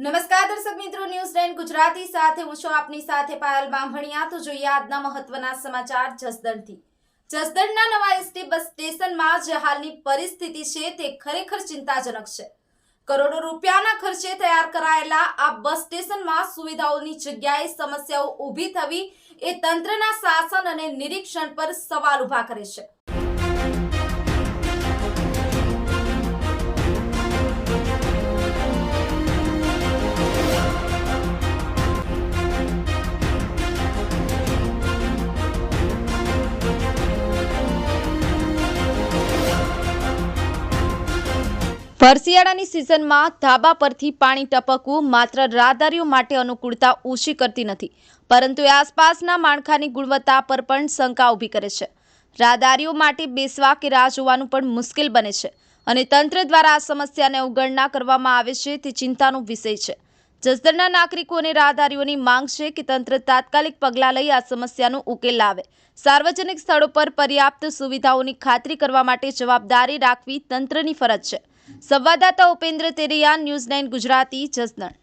નમસ્કાર દર્શક મિત્રો, ન્યૂઝ ટેન ગુજરાતી સાથે હું છું આપની સાથે પાયલ બામભણિયા તો જોઈએ આજના મહત્વના સમાચાર જસદણથી. જસદણના નવા એસટી બસ સ્ટેશનમાં જે હાલની પરિસ્થિતિ છે તે ખરેખર ચિંતાજનક છે. કરોડો રૂપિયાના ખર્ચે તૈયાર કરાયેલા આ બસ સ્ટેશનમાં સુવિધાઓની જગ્યાએ સમસ્યાઓ ઊભી થવી એ તંત્રના શાસન અને નિરીક્ષણ પર સવાલ ઊભા કરે છે. ભરશિયાળાની સિઝનમાં ધાબા પરથી પાણી ટપકવું માત્ર રાહદારીઓ માટે અનુકૂળતા ઓછી કરતી નથી, પરંતુ આસપાસના માળખાની ગુણવત્તા પર પણ શંકા ઊભી કરે છે. રાહદારીઓ માટે બેસવા કે રાહ જોવાનું પણ મુશ્કેલ બને છે અને તંત્ર દ્વારા આ સમસ્યાને અવગણના કરવામાં આવે છે તે ચિંતાનો વિષય છે. જસદણના નાગરિકો અને રાહદારીઓની માંગ છે કે તંત્ર તાત્કાલિક પગલાં લઈ આ સમસ્યાનો ઉકેલ લાવે. સાર્વજનિક સ્થળો પર પર્યાપ્ત સુવિધાઓની ખાતરી કરવા માટે જવાબદારી રાખવી તંત્રની ફરજ છે. સંવાદદાતા ઉપેન્દ્ર તેરિયા ન્યૂઝ નાઇન ગુજરાતી જસદણ.